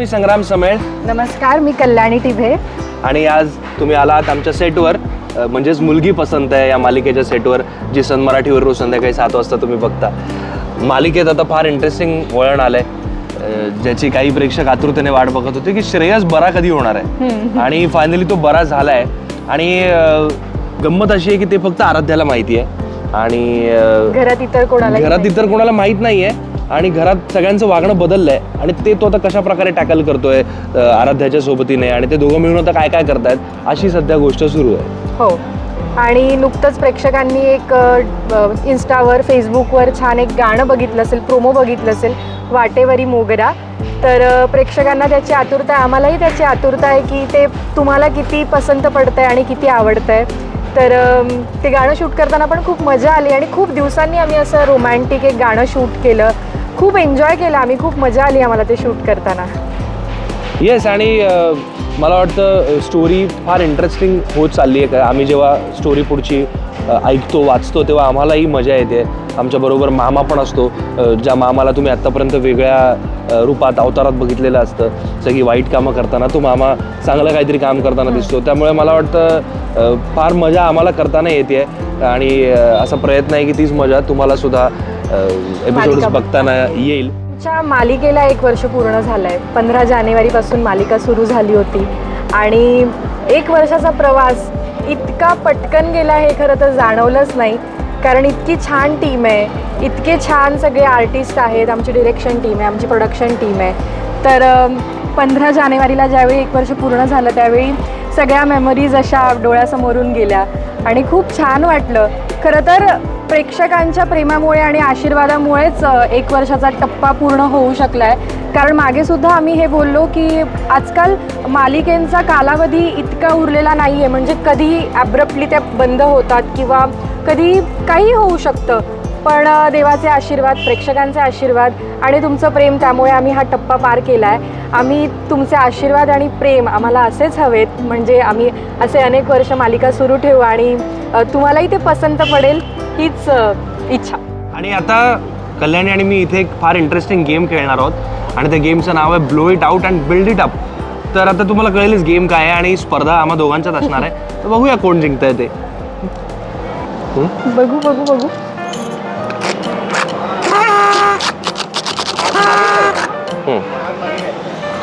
मी संग्राम समेळ. नमस्कार मी कल्याणी टिभे. आणि आज तुम्ही आलात आमच्या सेटवर. अ, म्हणजेच मुलगी पसंत आहे या मालिकेच्या सेटवर जी सन मराठीवर रोज संध्याकाळी सात वाजता तुम्ही बघता. मालिकेत आता फार इंटरेस्टिंग वळण आलंय. अ, ज्याची काही प्रेक्षक आतुरतेने वाट बघत होते की श्रेयस बरा कधी होणार आहे. आणि फायनली तो बरा झालाय. आणि अ, गंमत अशी आहे की ते फक्त आराध्याला माहिती आहे. आणि अ, घरात इतर कोणाला घरात इतर कोणाला माहीत नाहीये. आणि घरात सगळ्यांचं वागणं बदललंय. आणि ते तो आता कशा प्रकारे टॅकल करतोय आराध्याच्या सोबतीने आणि ते दोघं मिळून आता काय काय करतायत अशी सध्या गोष्ट सुरू आहे. हो. आणि नुकतंच प्रेक्षकांनी एक इन्स्टावर फेसबुकवर छान एक गाणं बघितलं असेल प्रोमो बघितलं असेल वाटेवरी मोगरा. तर प्रेक्षकांना त्याची आतुरता आहे आम्हालाही त्याची आतुरता आहे की ते तुम्हाला किती पसंत पडतं आहे आणि किती आवडतं आहे तर ते गाणं शूट करताना पण खूप मजा आली आणि खूप दिवसांनी आम्ही असं रोमॅन्टिक एक गाणं शूट केलं. खूप एन्जॉय केलं आम्ही खूप मजा आली आम्हाला ते शूट करताना. येस आणि मला वाटतं स्टोरी फार इंटरेस्टिंग होत चालली आहे. का आम्ही जेव्हा स्टोरी पुढची ऐकतो वाचतो तेव्हा आम्हालाही मजा येते. आमच्याबरोबर मामा पण असतो ज्या मामाला तुम्ही आत्तापर्यंत वेगळ्या रूपात अवतारात बघितलेलं असतं. सगळी वाईट कामं करताना तो मामा चांगलं काहीतरी काम करताना दिसतो. त्यामुळे मला वाटतं फार मजा आम्हाला करताना येते. आणि असा प्रयत्न आहे की तीच मजा तुम्हाला सुद्धा एपिसोड मालिका बघताना येईल. च्या मालिकेला एक वर्ष पूर्ण झालं आहे पंधरा जानेवारीपासून मालिका सुरू झाली होती. आणि एक वर्षाचा प्रवास इतका पटकन गेला हे खरं तर जाणवलंच नाही. कारण इतकी छान टीम आहे. इतके छान सगळे आर्टिस्ट आहेत. आमची डिरेक्शन टीम आहे. आमची प्रोडक्शन टीम आहे. तर पंधरा जानेवारीला ज्यावेळी एक वर्ष पूर्ण झालं त्यावेळी सगळ्या मेमरीज अशा डोळ्यासमोरून गेल्या. आणि खूप छान वाटलं. खरं तर प्रेक्षकांच्या प्रेमामुळे आणि आशीर्वादामुळेच एक वर्षाचा टप्पा पूर्ण होऊ शकला आहे कारण मागेसुद्धा आम्ही हे बोललो की आजकाल मालिकेंचा कालावधी इतका उरलेला नाही आहे म्हणजे कधी ॲब्रप्टली त्या बंद होतात किंवा कधी काही होऊ शकतं. पण देवाचे आशीर्वाद प्रेक्षकांचे आशीर्वाद आणि तुमचं प्रेम त्यामुळे आम्ही हा टप्पा पार केला आहे आम्ही तुमचे आशीर्वाद आणि प्रेम आम्हाला असेच हवेत. म्हणजे आम्ही असे अनेक वर्ष मालिका सुरू ठेवू आणि तुम्हालाही ते पसंत पडेल हीच इच्छा. आणि आता कल्याणी आणि मी इथे एक फार इंटरेस्टिंग गेम खेळणार आहोत. आणि त्या गेमचं नाव आहे blow it out and build it up तर आता तुम्हाला कळेलच गेम काय आहे आणि स्पर्धा आम्हा दोघांच्यात असणार आहे. तर बघूया कोण जिंकतंय ते. बघू बघू बघू.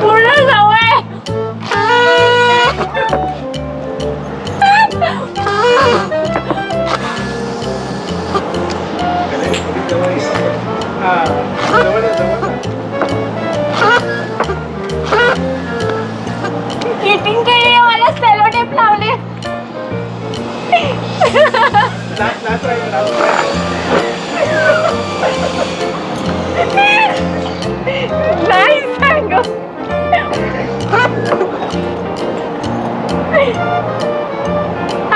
पूर्ण जवळ. किटिंग केली मला सेलो टेप लावले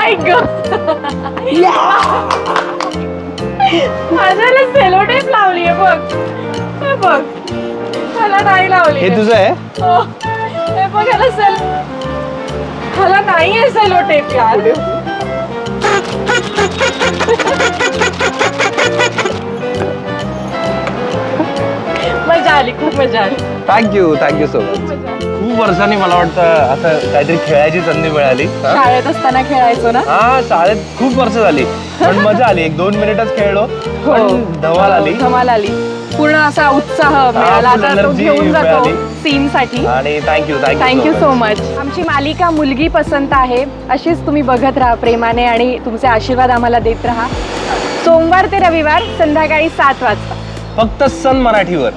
ऐक ग माझ्याला सेलो टेप लावली आहे बघ. हे बघ. मला नाही लावली हे तुझं आहे? हो. हे बघ ह्याला सेल ह्याला नाही आहे सेलो टेप यार. मजा आली खूप मजा आली. Thank you thank you so much. खूप वर्षांनी मला वाटतं असं काहीतरी खेळायची संधी मिळाली. हा? शाळेत असताना खेळायचो ना? हा शाळेत खूप वर्ष झाली. पण मजा आली. एक दोन मिनिटच खेळलो. पण धमाल आली. हो, धमाल आली. पूर्ण असा उत्साह मिळाला. full आता तो energy घेऊन जातो मिळाली. सीन साठी आणि थँक्यू थँक्यू सो मच आमची मालिका मुलगी पसंत आहे. अशीच तुम्ही बघत राहा प्रेमाने आणि तुमचे आशीर्वाद आम्हाला देत राहा. सोमवार ते रविवार संध्याकाळी सात वाजता. फक्त सन मराठीवर.